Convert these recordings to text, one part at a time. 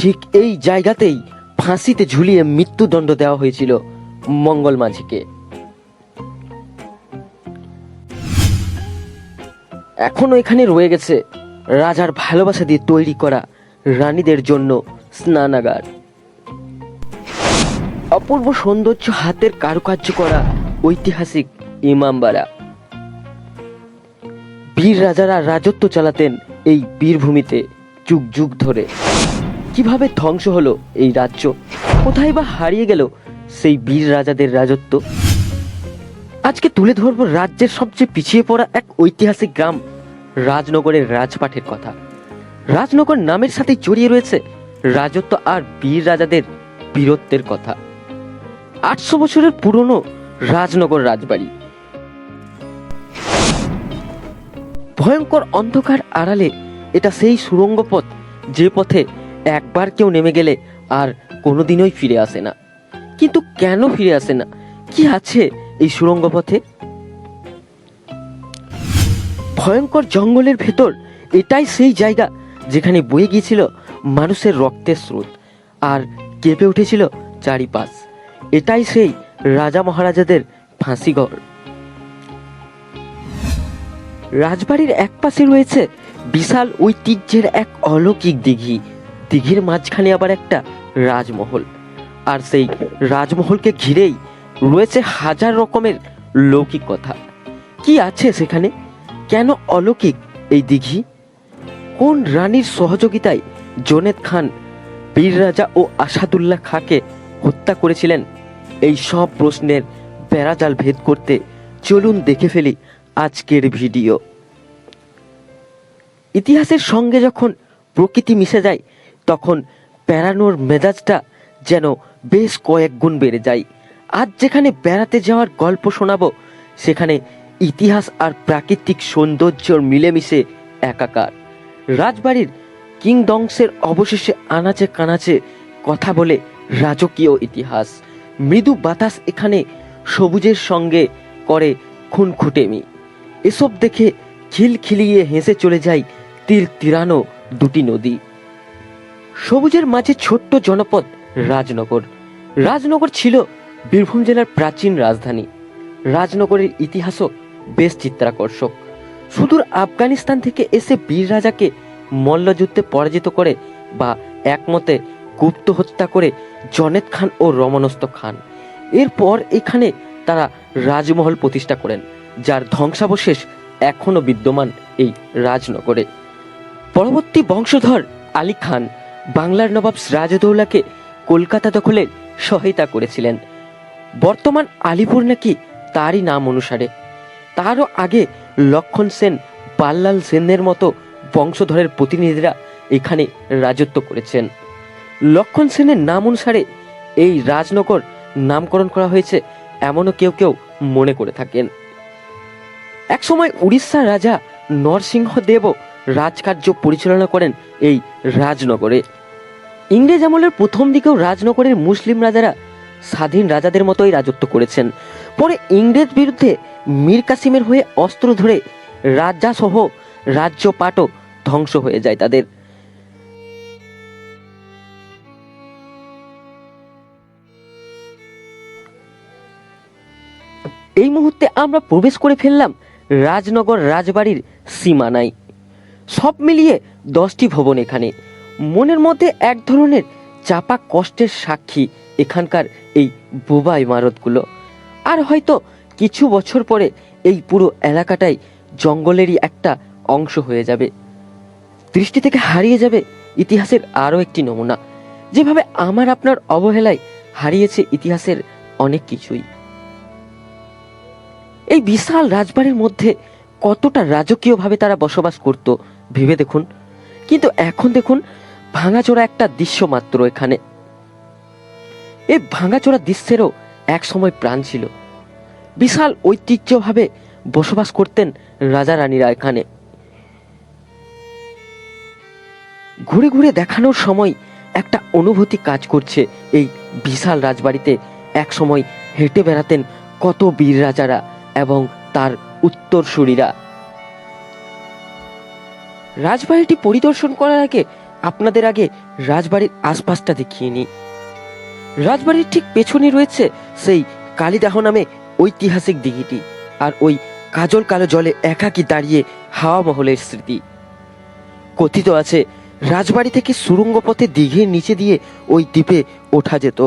ঠিক এই জায়গাতেই ফাঁসিতে ঝুলিয়ে মৃত্যুদণ্ড দেওয়া হয়েছিল মঙ্গল মাঝিকে। এখনও এখানে রয়ে গেছে রাজার ভালোবাসা দিয়ে তৈরি করা রানীদের জন্য স্নানাগার। অপূর্ব সৌন্দর্য হাতের কারুকার্য করা ঐতিহাসিক ইমামবাড়া। বীর রাজারা রাজত্ব চালাতেন এই বীরভূমিতে যুগ যুগ ধরে। কীভাবে ধ্বংস হলো এই রাজ্য? কোথায় বা হারিয়ে গেল সেই বীর রাজাদের রাজত্ব? আজকে তুলে ধরবো রাজ্যের সবচেয়ে পিছিয়ে পড়া এক ঐতিহাসিক গ্রাম, রাজনগরের রাজপাঠের কথা। রাজনগর নামের সাথে জড়িয়ে রয়েছে রাজত্ব আর বীর রাজাদের বীরত্বের কথা। আটশো বছরের পুরনো রাজনগর রাজবাড়ি। ভয়ঙ্কর অন্ধকার আড়ালে এটা সেই সুড়ঙ্গ পথ যে পথে একবার কেউ নেমে গেলে আর কোনোদিনই ফিরে আসে না। কিন্তু কেন ফিরে আসে না? কি আছে এই সুড়ঙ্গ পথে? ভয়ঙ্কর জঙ্গলের ভেতর এটাই সেই জায়গা যেখানে বয়ে গিয়েছিল মানুষের রক্তের স্রোত আর কেঁপে উঠেছিল চারিপাশ। এটাই সেই রাজা মহারাজাদের ফাঁসিঘর রাজবাড়ির এক পাশে রয়েছে বিশাল ঐতিহ্যের এক অলৌকিক দিঘি। দিঘির মাঝখানে আবার একটা রাজমহল। আর সেই রাজমহলকে ঘিরেই রয়েছে হাজার রকমের লৌকিক কথা। কি আছে সেখানে? কেন অলৌকিক এই দিঘি? কোন রানীর সহযোগিতায় জোনেদ খান বীর রাজা ও আসাদুল্লাহ খাঁকে হত্যা করেছিলেন? এই সব প্রশ্নের বেড়াজাল ভেদ করতে চলুন দেখে ফেলি আজকের ভিডিও। ইতিহাসের সঙ্গে যখন প্রকৃতি মিশে যায় বেড়ানোর মেজাজটা যেন বেশ কয়েক গুণ বেড়ে যায়। আজ যেখানে বেড়াতে যাওয়ার গল্প শোনাবো, সেখানে ইতিহাস আর প্রাকৃতিক সৌন্দর্যর মিলেমিশে একাকার। রাজবাড়ির কিংডংসের অবশেষে আনাচে কানাচে কথা বলে রাজকীয় ইতিহাস। মৃদু বাতাস এখানে সবুজের সঙ্গে করে খুনখুটেমি। এসব দেখে খিলখিলিয়ে হেসে চলে যায় তীর তিরানো দুটি নদী। সবুজের মাঝে ছোট্ট জনপদ, রাজনগর। রাজনগর ছিল বীরভূম জেলার প্রাচীন রাজধানী। রাজনগরের ইতিহাসও বেশ চিত্রাকর্ষক। সুদূর আফগানিস্তান থেকে এসে বীর রাজাকে মল্লযুদ্ধে পরাজিত করে বা একমতে গুপ্ত হত্যা করে জনেদ খান ও রমনস্ত খান। এরপর এখানে তারা রাজমহল প্রতিষ্ঠা করেন, যার ধ্বংসাবশেষ এখনও বিদ্যমান এই রাজনগরে। পরবর্তী বংশধর আলী খান বাংলার নবাব সিরাজউদ্দৌলাকে কলকাতা দখলে সহায়তা করেছিলেন। বর্তমান আলিপুর নাকি তারই নাম অনুসারে। তারও আগে লক্ষণ সেন পাল্লাল সেনের মতো বংশধরের প্রতিনিধিরা এখানে রাজত্ব করেছেন। লক্ষণ সেনের নাম অনুসারে এই রাজনগর নামকরণ করা হয়েছে এমনও কেউ কেউ মনে করে থাকেন। একসময় উড়িষ্যার রাজা নরসিংহদেবও রাজকার্য পরিচালনা করেন এই রাজনগরে। ইংরেজ আমলের প্রথম দিকেও রাজনগরের মুসলিম রাজারা স্বাধীন রাজাদের মতোই রাজত্ব করেছেন। পরে ইংরেজ বিরুদ্ধে মীর কাসিমের হয়ে অস্ত্র ধরে রাজা সহ রাজ্যপাটও ধ্বংস হয়ে যায় তাদের। এই মুহূর্তে আমরা প্রবেশ করে ফেললাম রাজনগর রাজবাড়ির সীমানায়। সব মিলিয়ে দশটি ভবন এখানে। মনের মধ্যে এক ধরনের চাপা কষ্টের সাক্ষী এখানকার এই বোবা ইমারতগুলো। আর হয়তো কিছু বছর পরে এই পুরো এলাকাটাই জঙ্গলেরই একটা অংশ হয়ে যাবে। দৃষ্টি থেকে হারিয়ে যাবে ইতিহাসের আরও একটি নমুনা। যেভাবে আমার আপনার অবহেলায় হারিয়েছে ইতিহাসের অনেক কিছুই। এই বিশাল রাজবাড়ির মধ্যে কতটা রাজকীয়ভাবে তারা বসবাস করত ভেবে দেখুন। কিন্তু এখন দেখুন, ভাঙাচোরা একটা দৃশ্য মাত্র এখানে। এই ভাঙাচোরা দৃশ্যেরও এক সময় প্রাণ ছিল। বিশাল ঐতিহ্যভাবে বসবাস করতেন রাজা রানীরা এখানে। ঘুরে ঘুরে দেখানোর সময় একটা অনুভূতি কাজ করছে এই বিশাল রাজবাড়িতে। এক সময় হেঁটে বেড়াতেন কত বীর রাজারা এবং তার উত্তরসূরিরা। রাজবাড়িটি পরিদর্শন করার আগে আপনাদের আগে রাজবাড়ির আশপাশটা দেখিয়ে নিই। রাজবাড়ির ঠিক পেছনে রয়েছে সেই কালীদাহ নামে ঐতিহাসিক দিঘিটি আর ওই কাজল কালো জলে একাকি দাঁড়িয়ে হাওয়া মহলের স্মৃতি। কথিত আছে, রাজবাড়ি থেকে সুরঙ্গ পথে দিঘির নিচে দিয়ে ওই দ্বীপে ওঠা যেত।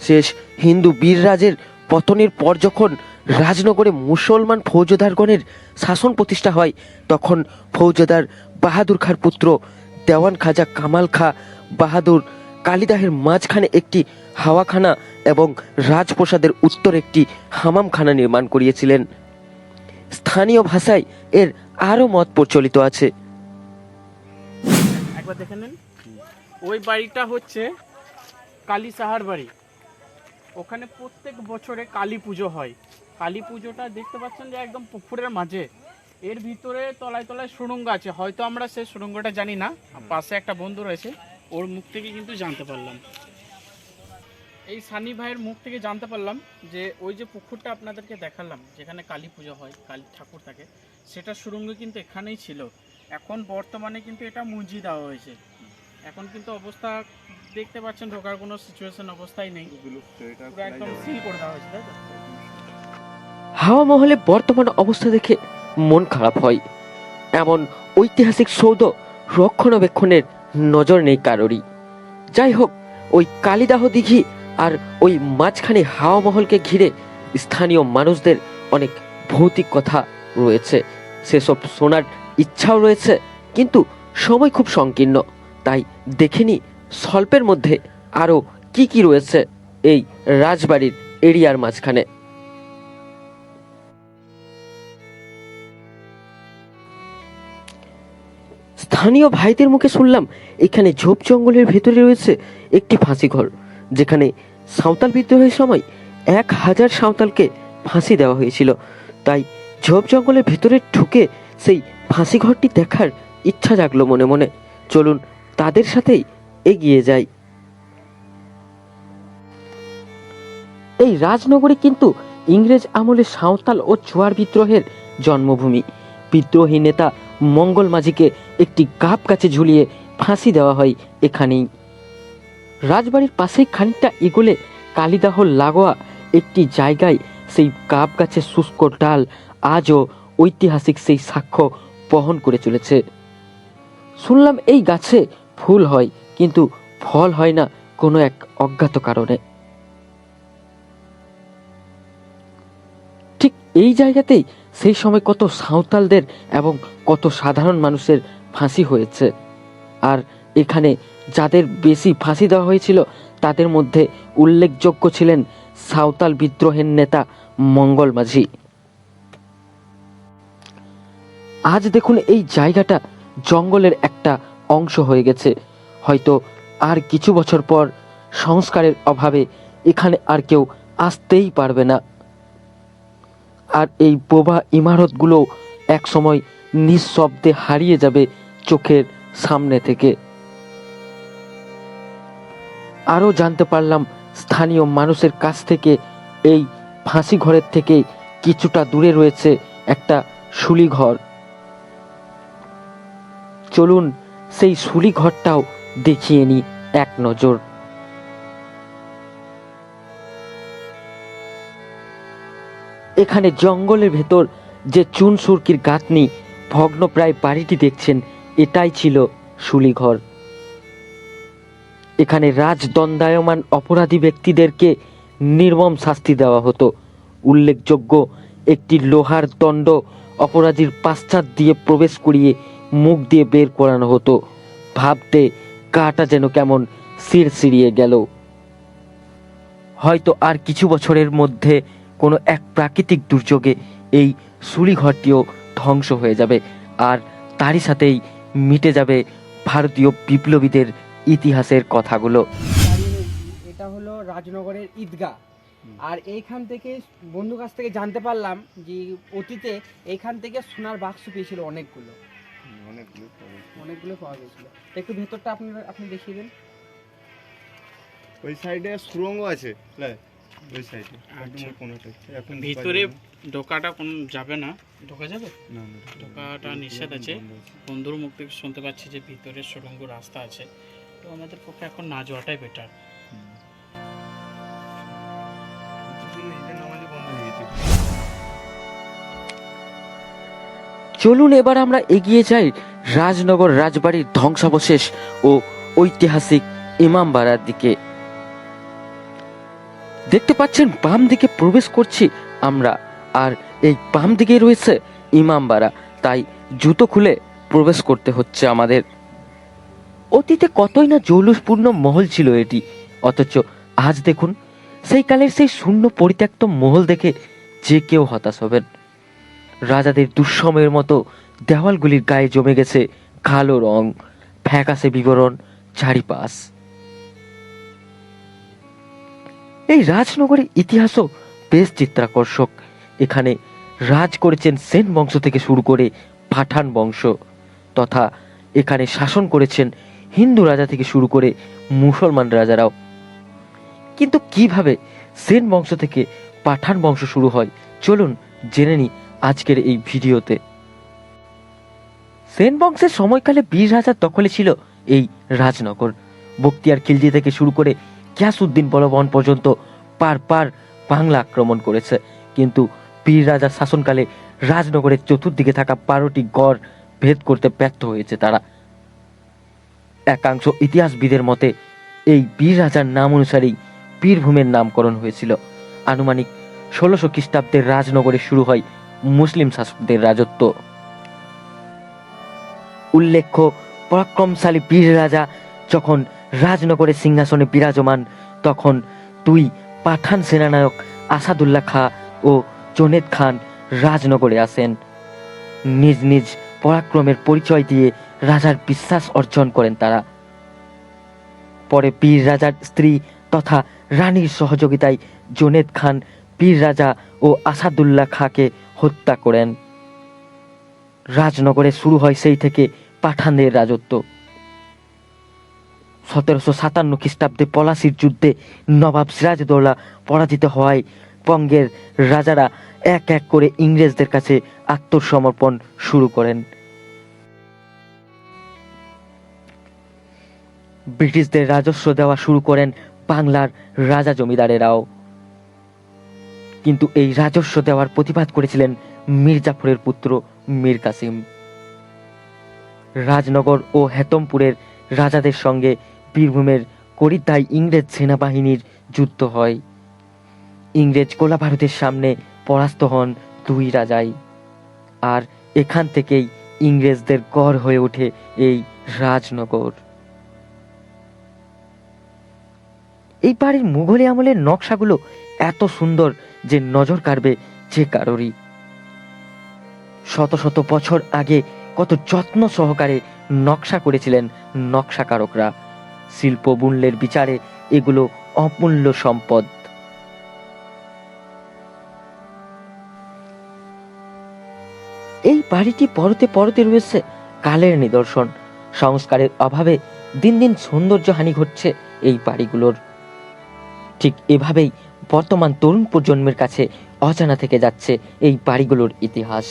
শেষ হিন্দু বীররাজের পতনের পর যখন রাজনগরে মুসলমান ফৌজদারগণের শাসন প্রতিষ্ঠা হয়, তখন ফৌজদার বাহাদুর খাঁর পুত্র দেওয়ান খাজা কামাল খা বাহাদুর কালিদাহের মাঝখানে একটি হাওয়াখানা এবং রাজপ্রসাদের উত্তর একটি হামামখানা নির্মাণ করিয়েছিলেন। স্থানীয় ভাষায় এর আরও মত প্রচলিত আছে। একবার দেখে নেন। ওই বাড়িটা হচ্ছে কালী সাহার বাড়ি। ওখানে প্রত্যেক বছরে কালী পুজো হয়। কালী পুজোটা দেখতে পাচ্ছেন যে একদম পুকুরের মাঝে। এর ভিতরে তলায় তলায় সুড়ঙ্গ আছে। হয়তো আমরা সেই সুড়ঙ্গটা জানি না। পাশে একটা বন্ধু রয়েছে ওর মুখ থেকে কিন্তু জানতে পারলাম। এই সানি ভাইয়ের মুখ থেকে জানতে পারলাম যে ওই যে পুকুরটা আপনাদেরকে দেখালাম যেখানে কালী পুজো হয় কালী ঠাকুর থাকে সেটা সুড়ঙ্গ কিন্তু এখানেই ছিল। এখন বর্তমানে কিন্তু এটা মুজি দেওয়া হয়েছে। এখন কিন্তু অবস্থা দেখতে পাচ্ছেন ঢোকার কোনো সিচুয়েশন অবস্থায় নেই। একদম সিল করে দেওয়া হয়েছে তাই তো? হাওয়া মহলে বর্তমান অবস্থা দেখে মন খারাপ হয়। এমন ঐতিহাসিক সৌধ রক্ষণাবেক্ষণের নজর নেই কারোরই। যাই হোক, ওই কালিদাহ দিঘি আর ওই মাঝখানে হাওয়া মহলকে ঘিরে স্থানীয় মানুষদের অনেক ভৌতিক কথা রয়েছে। সেসব শোনার ইচ্ছাও রয়েছে, কিন্তু সময় খুব সংকীর্ণ। তাই দেখিনি স্বল্পের মধ্যে আরও কি কি রয়েছে এই রাজবাড়ির এরিয়ার মাঝখানে। স্থানীয় ভাইদের মুখে শুনলাম, এখানে ঝোপ জঙ্গলের ভেতরে রয়েছে একটি ফাঁসি ঘর, যেখানে সাঁওতাল বিদ্রোহের সময় এক হাজার সাঁওতালকে ফাঁসি দেওয়া হয়েছিল। তাই ঝোপ জঙ্গলের ভেতরে ঢুকে সেই ফাঁসি ঘরটি দেখার ইচ্ছা জাগলো মনে মনে। চলুন তাদের সাথেই এগিয়ে যাই। এই রাজনগরী কিন্তু ইংরেজ আমলে সাঁওতাল ও চুয়ার বিদ্রোহের জন্মভূমি। বিদ্রোহী নেতা মঙ্গল মাঝিকে একটি গাব গাছে ঝুলিয়ে ফাঁসি দেওয়া হয় এখানেই। রাজবাড়ির পাশেই খানিকটা এগোলে কালিদাহ লাগোয়া একটি জায়গায় সেই গাব গাছের শুষ্ক ডাল আজও ঐতিহাসিক সেই সাক্ষ্য বহন করে চলেছে। শুনলাম এই গাছে ফুল হয়, কিন্তু ফল হয় না কোনো এক অজ্ঞাত কারণে। ঠিক এই জায়গাতেই সেই সময় কত সাঁওতালদের এবং কত সাধারণ মানুষের ফাঁসি হয়েছে। আর এখানে যাদের বেশি ফাঁসি দেওয়া হয়েছিল, তাদের মধ্যে উল্লেখযোগ্য ছিলেন সাঁওতাল বিদ্রোহের নেতা মঙ্গল মাঝি। আজ দেখুন এই জায়গাটা জঙ্গলের একটা অংশ হয়ে গেছে। হয়তো আর কিছু বছর পর সংস্কারের অভাবে এখানে আর কেউ আসতেই পারবে না। আর এই বোবা ইমারতগুলো একসময় নিঃশব্দে হারিয়ে যাবে চোখের সামনে থেকে। আরও জানতে পারলাম স্থানীয় মানুষের কাছ থেকে এই ফাঁসি ঘরের থেকে কিছুটা দূরে রয়েছে একটা শুলি ঘর চলুন সেই শুলি ঘরটাও দেখিয়ে নি এক নজর। এখানে জঙ্গলের ভেতর যে চুন সুরকির গাঁথনি ভগ্নপ্রায় বাড়িটি দেখছেন, এটাই ছিল শুলিঘর। এখানে রাজদণ্ডায়মান অপরাধী ব্যক্তিদেরকে নির্মম শাস্তি দেওয়া হতো। উল্লেখযোগ্য, একটি লোহার দণ্ড অপরাধীর পাশ্চাত দিয়ে প্রবেশ করিয়ে মুখ দিয়ে বের করানো হতো। ভাবতে কাটা যেন কেমন সির সিরিয়ে গেল। হয়তো আর কিছু বছরের মধ্যে কোনো এক প্রাকৃতিক দুর্যোগে এই শুলিঘরটিও ধ্বংস হয়ে যাবে আর তারই সাথেই মিটে যাবে ভারতীয় বিপ্লবীদের ইতিহাসের কথাগুলো। এটা হলো রাজনগরের ঈদগাহ। আর এইখান থেকে বন্ধু কাছ থেকে জানতে পারলাম যে অতীতে এইখান থেকে সোনার বাক্স পেয়েছিল অনেকগুলো। অনেকগুলো অনেকগুলো পাওয়া গেছিল। একটু ভেতরটা আপনি আপনি দেখিয়ে দেন। ওই সাইডে সুরঙ্গ আছে লে, ওই সাইডে একদম ওই এখন ভিতরে ঢোকাটা কোন যাবে না? ঢোকা যাবে? না না ঢোকাটা নিষেধ আছে। বন্ধুর মুখ থেকে শুনতে পাচ্ছি যে ভিতরে সুড়ঙ্গ রাস্তা আছে। তো আমাদের পক্ষে এখন না যাওয়াটাই বেটার চলুন এবার আমরা এগিয়ে যাই রাজনগর রাজবাড়ির ধ্বংসাবশেষ ও ঐতিহাসিক ইমামবাড়ার দিকে। দেখতে পাচ্ছেন, বাম দিকে প্রবেশ করছি আমরা। আর এই বাম দিকে রয়েছে ইমামবাড়া তাই জুতো খুলে প্রবেশ করতে হচ্ছে আমাদের। অতীতে কতই না জৌলুসপূর্ণ মহল ছিল এটি। অথচ আজ দেখুন, সেই কালের সেই শূন্য পরিত্যক্ত মহল দেখে যে কেউ হতাশ হবেন। রাজাদের দুঃসময়ের মতো দেওয়ালগুলির গায়ে জমে গেছে কালো রং, ফ্যাকাশে বিবরণ, চারিপাশ। এই রাজনগরের ইতিহাসও বেশ চিত্রাকর্ষক। এখানে রাজ করেছেন সেন বংশ থেকে শুরু করে পাঠান বংশ, তথা এখানে শাসন করেছেন হিন্দু রাজা থেকে শুরু করে মুসলমান রাজারাও। কিন্তু কীভাবে সেন বংশ থেকে পাঠান বংশ শুরু হয়, চলুন জেনে নিই আজকের এই ভিডিওতে। সেন বংশের সময়কালে বীর রাজার দখলে ছিল এই রাজনগর। বক্তিয়ার খিলজি থেকে শুরু করে গিয়াসউদ্দিন বলবন পর্যন্ত পার পার বাংলা আক্রমণ করেছে। কিন্তু বীর রাজার শাসনকালে রাজনগরের চতুর্দিকে থাকা বারোটি গড় ভেদ করতে ব্যর্থ হয়েছে তারা। একাংশ ইতিহাসবিদের মতে এই বীর রাজার নাম অনুসারেই বীরভূমের নামকরণ হয়েছিল। আনুমানিক ষোলোশো খ্রিস্টাব্দের রাজনগরে শুরু হয় মুসলিম শাসকদের রাজত্ব। উল্লেখ্য, পরাক্রমশালী বীর রাজা যখন রাজনগরের সিংহাসনে বিরাজমান, তখন দুই পাঠান সেনানায়ক আসাদুল্লাহ খা ও জনেদ খান রাজনগরে আসেন। নিজ নিজ পরাক্রমের পরিচয় দিয়ে রাজার বিশ্বাস অর্জন করেন তারা। পরে পীর রাজার স্ত্রী তথা রানীর সহযোগিতায় জনেদ খান পীর রাজা ও আসাদুল্লাহ খাঁকে হত্যা করেন। রাজনগরে শুরু হয় সেই থেকে পাঠানদের রাজত্ব। সতেরোশো সাতান্ন খ্রিস্টাব্দে পলাশির যুদ্ধে নবাব সিরাজদৌল্লা পরাজিত হওয়ায় বঙ্গের রাজারা এক এক করে ইংরেজদের কাছে আত্মসমর্পণ শুরু করেন। ব্রিটিশদের রাজস্ব দেওয়া শুরু করেন বাংলার রাজা জমিদারেরাও। কিন্তু এই রাজস্ব দেওয়ার প্রতিবাদ করেছিলেন মির্জাফরের পুত্র মীর কাসিম। রাজনগর ও হেতমপুরের রাজাদের সঙ্গে বীরভূমের করিতায় ইংরেজ সেনাবাহিনীর যুদ্ধ হয়। ইংরেজ কোলা ভারতের সামনে পরাস্ত হন দুই রাজাই। আর এখান থেকেই ইংরেজদের গড় হয়ে ওঠে এই রাজনগর। এই বাড়ির মুঘলি আমলের নকশাগুলো এত সুন্দর যে নজর কাড়বে যে কারোরই। শত শত বছর আগে কত যত্ন সহকারে নকশা করেছিলেন নকশাকারকরা। শিল্প মূল্যের বিচারে এগুলো অমূল্য সম্পদ। এই বাড়িটি পরতে পরতে রয়েছে কালের নিদর্শন। সংস্কারের অভাবে দিন দিন সৌন্দর্যহানি ঘটছে এই বাড়িগুলোর। ঠিক এভাবেই বর্তমান তরুণ প্রজন্মের কাছে অজানা থেকে যাচ্ছে এই বাড়িগুলোর ইতিহাস।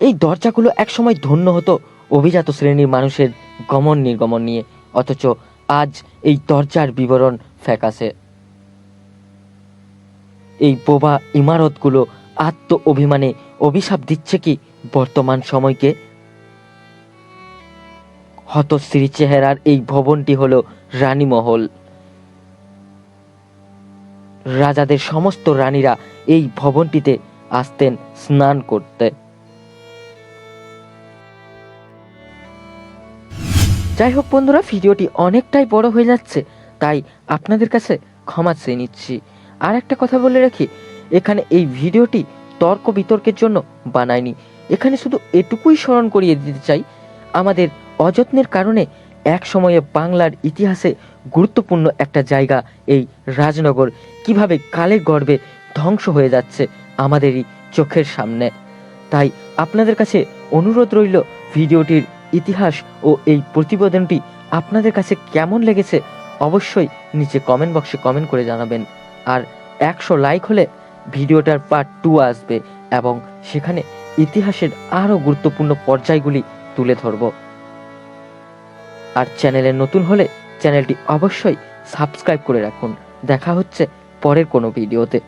এই দরজাগুলো একসময় ধন্য হতো অভিজাত শ্রেণির মানুষের গমন নির্গমন নিয়ে, অথচ আজ এই দরজার বিবরণ ফ্যাকাসে। এই বোবা ইমারতগুলো আত্ম অভিমানে অভিশাপ দিচ্ছে কি বর্তমান সময়কে? হতশ্রী চেহারার এই ভবনটি হলো রানীমহল। রাজাদের সমস্ত রানীরা এই ভবনটিতে আসতেন স্নান করতে। যাই হোক বন্ধুরা, ভিডিওটি অনেকটাই বড় হয়ে যাচ্ছে, তাই আপনাদের কাছে ক্ষমা চেয়ে নিচ্ছি। আর একটা কথা বলে রাখি, এখানে এই ভিডিওটি তর্ক বিতর্কের জন্য বানায়নি এখানে শুধু এটুকুই স্মরণ করিয়ে দিতে চাই, আমাদের অযত্নের কারণে এক সময়ে বাংলার ইতিহাসে গুরুত্বপূর্ণ একটা জায়গা, এই রাজনগর, কীভাবে কালের গর্বে ধ্বংস হয়ে যাচ্ছে আমাদেরই চোখের সামনে। তাই আপনাদের কাছে অনুরোধ রইল, ভিডিওটির ইতিহাস ও এই প্রতিবেদনটি আপনাদের কাছে কেমন লেগেছে অবশ্যই নিচে কমেন্ট বক্সে কমেন্ট করে জানাবেন। আর একশো লাইক হলে ভিডিওটার পার্ট টু আসবে এবং সেখানে ইতিহাসের আরও গুরুত্বপূর্ণ পর্যায়গুলি তুলে ধরব। আর চ্যানেলে নতুন হলে চ্যানেলটি অবশ্যই সাবস্ক্রাইব করে রাখুন। দেখা হচ্ছে পরের কোনো ভিডিওতে